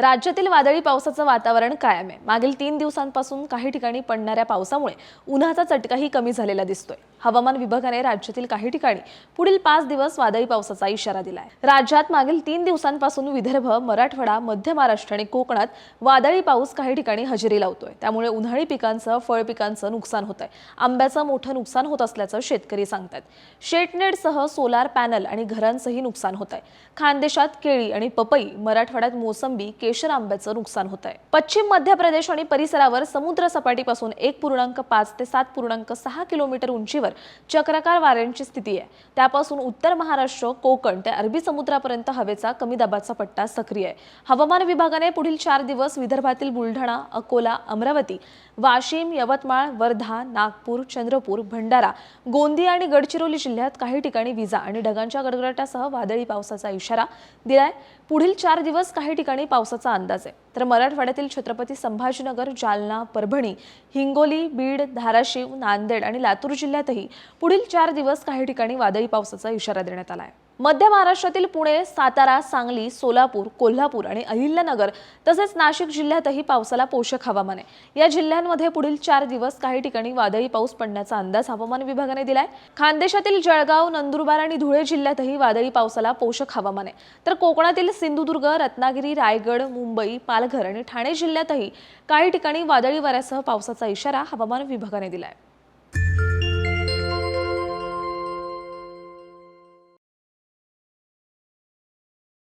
राज्यातील वादळी पावसाचं वातावरण कायम आहे. मागील तीन दिवसांपासून काही ठिकाणी पडणाऱ्या पावसामुळे उन्हाचा चटकाही कमी झालेला दिसतोय. हवामान विभागाने राज्यातील काही ठिकाणी पुढील पाच दिवस वादळी पावसाचा इशारा दिलाय. राज्यात मागील तीन दिवसांपासून विदर्भ मराठवाडा मध्य महाराष्ट्र आणि कोकणात वादळी पाऊस काही ठिकाणी हजेरी लावतोय. त्यामुळे उन्हाळी पिकांचं फळ पिकांचं नुकसान होत आहे आंब्याचं मोठं नुकसान होत असल्याचं शेतकरी सांगतात. शेटनेटसह सोलार पॅनल आणि घरांचंही नुकसान होत आहे खानदेशात केळी आणि पपई मराठवाड्यात मोसंबी केशर आंब्याचं नुकसान होत आहे पश्चिम मध्य प्रदेश आणि परिसरावर समुद्र सपाटीपासून एक पूर्णांक पाच ते सात पूर्णांक सहा किलोमीटर उंचीवर चक्राकार वाऱ्यांची स्थिती आहे. त्यापासून उत्तर महाराष्ट्र कोकण ते अरबी समुद्रापर्यंत हवेचा कमी दाबाचा पट्टा सक्रिय आहे. हवामान विभागाने पुढील चार दिवस विदर्भातील बुलढाणा अकोला अमरावती वाशिम यवतमाळ वर्धा नागपूर चंद्रपूर भंडारा गोंदिया आणि गडचिरोली जिल्ह्यात काही ठिकाणी विजा आणि ढगांच्या गडगडाटासह वादळी पावसाचा इशारा दिलाय. पुढील चार दिवस काही ठिकाणी पावसाचा अंदाज आहे. तर मराठवाड्यातील छत्रपती संभाजीनगर जालना परभणी हिंगोली बीड धाराशिव नांदेड आणि लातूर जिल्ह्यातही पुढील चार दिवस काही ठिकाणी वादळी पावसाचा इशारा देण्यात आला आहे मध्य महाराष्ट्रातील पुणे सातारा सांगली सोलापूर कोल्हापूर आणि अहिल्यानगर तसेच नाशिक जिल्ह्यातही पावसाला पोषक हवामान आहे. या जिल्ह्यांमध्ये पुढील चार दिवस काही ठिकाणी वादळी पाऊस पडण्याचा अंदाज हवामान विभागाने दिलाय. खानदेशातील जळगाव नंदुरबार आणि धुळे जिल्ह्यातही वादळी पावसाला पोषक हवामान आहे. तर कोकणातील सिंधुदुर्ग रत्नागिरी रायगड मुंबई पालघर आणि ठाणे जिल्ह्यातही काही ठिकाणी वादळी वाऱ्यासह पावसाचा इशारा हवामान विभागाने दिलाय.